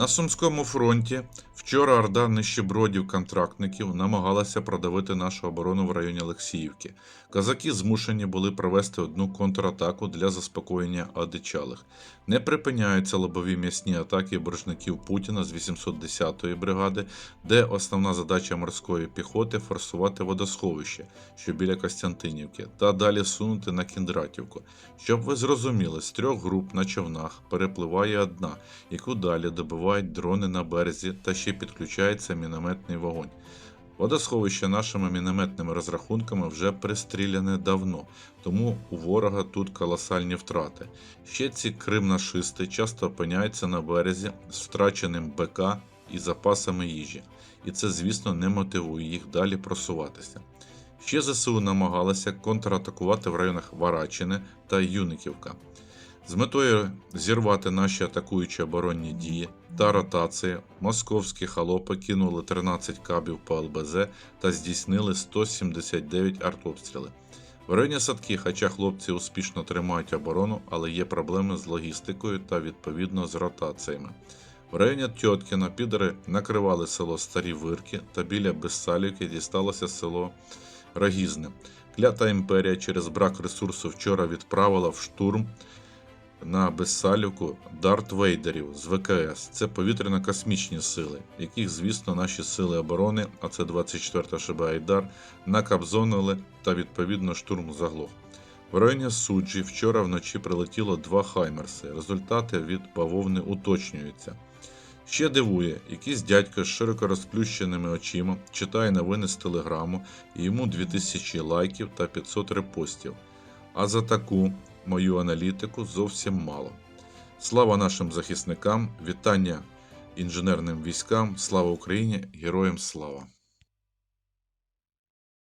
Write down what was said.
На Сумському фронті вчора орда нищебродів контрактників намагалася продавити нашу оборону в районі Олексіївки. Козаки змушені були провести одну контратаку для заспокоєння одичалих. Не припиняються лобові м'ясні атаки боржників Путіна з 810-ї бригади, де основна задача морської піхоти форсувати водосховище, що біля Костянтинівки, та далі сунути на Кіндратівку. Щоб ви зрозуміли, з трьох груп на човнах перепливає одна, яку далі добивають дрони на березі та ще підключається мінометний вогонь. Водосховище нашими мінометними розрахунками вже пристріляне давно, тому у ворога тут колосальні втрати. Ще ці кримнашисти часто опиняються на березі з втраченим БК і запасами їжі, і це, звісно, не мотивує їх далі просуватися. Ще ЗСУ намагалися контратакувати в районах Варачини та Юниківка. З метою зірвати наші атакуючі оборонні дії та ротації, московські халопи кинули 13 кабів по ЛБЗ та здійснили 179 артобстріли. В районі садки, хоча хлопці успішно тримають оборону, але є проблеми з логістикою та відповідно з ротаціями. В районі Тьоткіна підери накривали село Старі Вирки та біля Безсалівки дісталося село Рогізне. Клята імперія через брак ресурсу вчора відправила в штурм на Безсалівку Дарт Вейдерів з ВКС. Це повітряно-космічні сили, яких, звісно, наші сили оборони, а це 24-та ШБ Айдар, накабзонили та відповідно штурм заглох. В районі суджі вчора вночі прилетіло два хаймерси. Результати від бавовни уточнюються. Ще дивує, якийсь дядько з широко розплющеними очима читає новини з телеграму, і йому 2000 лайків та 500 репостів. А за таку мою аналітику зовсім мало. Слава нашим захисникам, вітання інженерним військам, слава Україні, героям слава!